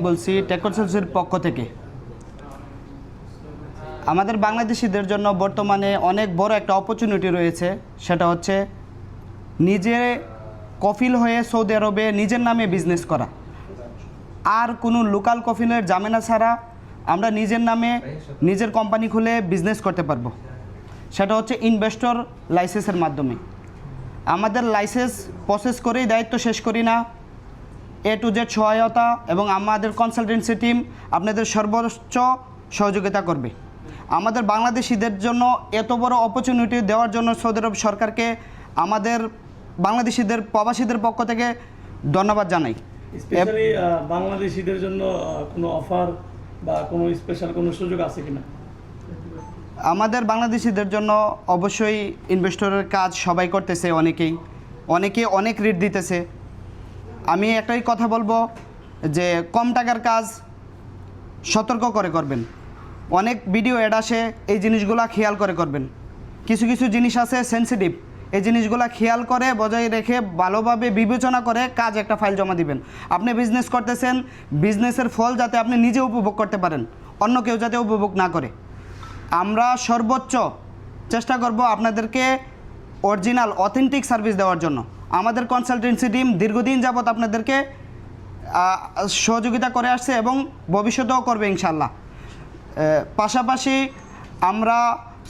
বলছি টেকনসেন্সের পক্ষ থেকে। আমাদের বাংলাদেশিদের জন্য বর্তমানে অনেক বড় একটা অপরচুনিটি রয়েছে। সেটা হচ্ছে নিজে কফিল হয়ে সৌদি আরবে নিজের নামে বিজনেস করা। আর কোনো লোকাল কফিলের জামেনা ছাড়া আমরা নিজের নামে নিজের কোম্পানি খুলে বিজনেস করতে পারব। সেটা হচ্ছে ইনভেস্টর লাইসেন্সের মাধ্যমে। আমাদের লাইসেন্স প্রসেস করেই দায়িত্ব শেষ করি না। এ টু জেড সহায়তা এবং আমাদের কনসালটেন্সি টিম আপনাদের সর্বোচ্চ সহযোগিতা করবে। আমাদের বাংলাদেশিদের জন্য এত বড় অপরচুনিটি দেওয়ার জন্য সৌদি আরব সরকারকে আমাদের বাংলাদেশিদের প্রবাসীদের পক্ষ থেকে ধন্যবাদ জানাই। স্পেশালি বাংলাদেশিদের জন্য কোনো অফার বা কোনো স্পেশাল কোনো সুযোগ আছে কিনা? আমাদের বাংলাদেশিদের জন্য অবশ্যই ইনভেস্টরের কাজ সবাই করতেছে অনেকেই। অনেকে অনেক রেট দিতেছে। আমি একটাই কথা বলব যে কম টাকার কাজ সতর্ক করে করবেন। অনেক ভিডিও অ্যাড আসে, এই জিনিসগুলা খেয়াল করে করবেন। কিছু কিছু জিনিস আছে সেন্সিটিভ এই জিনিসগুলা খেয়াল করে, বজায় রেখে ভালোভাবে বিবেচনা করে কাজ একটা ফাইল জমা দিবেন। আপনি বিজনেস করতেছেন বিজনেসের ফল যাতে আপনি নিজে উপভোগ করতে পারেন, অন্য কেউ যাতে উপভোগ না করে। আমরা সর্বোচ্চ চেষ্টা করব আপনাদেরকে অরিজিনাল অথেন্টিক সার্ভিস দেওয়ার জন্য। আমাদের কনসালটেন্সি টিম দীর্ঘদিন যাবৎ আপনাদেরকে সহযোগিতা করে আসছে এবং ভবিষ্যতেও করবে ইনশাল্লাহ পাশাপাশি আমরা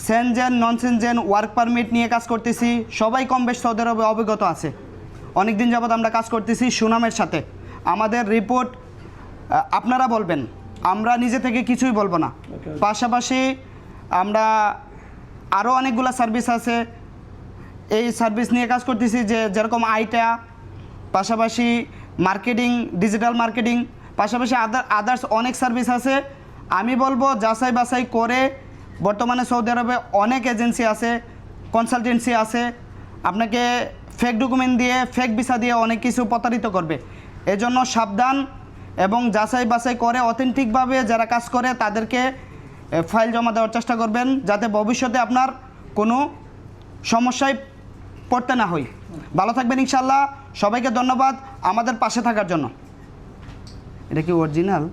Schengen non Schengen work permit নিয়ে কাজ করতেছি। সবাই কম বেশ সৌদি আরবে অভিজ্ঞতা আছে। অনেক দিন যাবৎ আমরা কাজ করতেছি সুনামের সাথে। আমাদের রিপোর্ট আপনারা বলবেন আমরা নিজে থেকে কিছুই বলব না। পাশাপাশি আমরা আরও অনেকগুলো সার্ভিস আছে। এই সার্ভিস নিয়ে কাজ করতেছি যে যেরকম আইটা, পাশাপাশি মার্কেটিং, ডিজিটাল মার্কেটিং, পাশাপাশি আদার আদার্স অনেক সার্ভিস আছে। আমি বলব, যাচাই বাছাই করে বর্তমানে সৌদি আরবে অনেক এজেন্সি আছে কনসালটেন্সি আছে। আপনাকে ফেক ডকুমেন্ট দিয়ে ফেক ভিসা দিয়ে অনেক কিছু প্রতারিত করবে। এজন্য সাবধান এবং যাচাই বাছাই করে অথেন্টিকভাবে যারা কাজ করে, তাদেরকে ফাইল জমা দেওয়ার চেষ্টা করবেন। যাতে ভবিষ্যতে আপনার কোনো সমস্যায় পড়তে না হই। ভালো থাকবেন ইনশাল্লাহ সবাইকে ধন্যবাদ আমাদের পাশে থাকার জন্য। এটা কি অরিজিনাল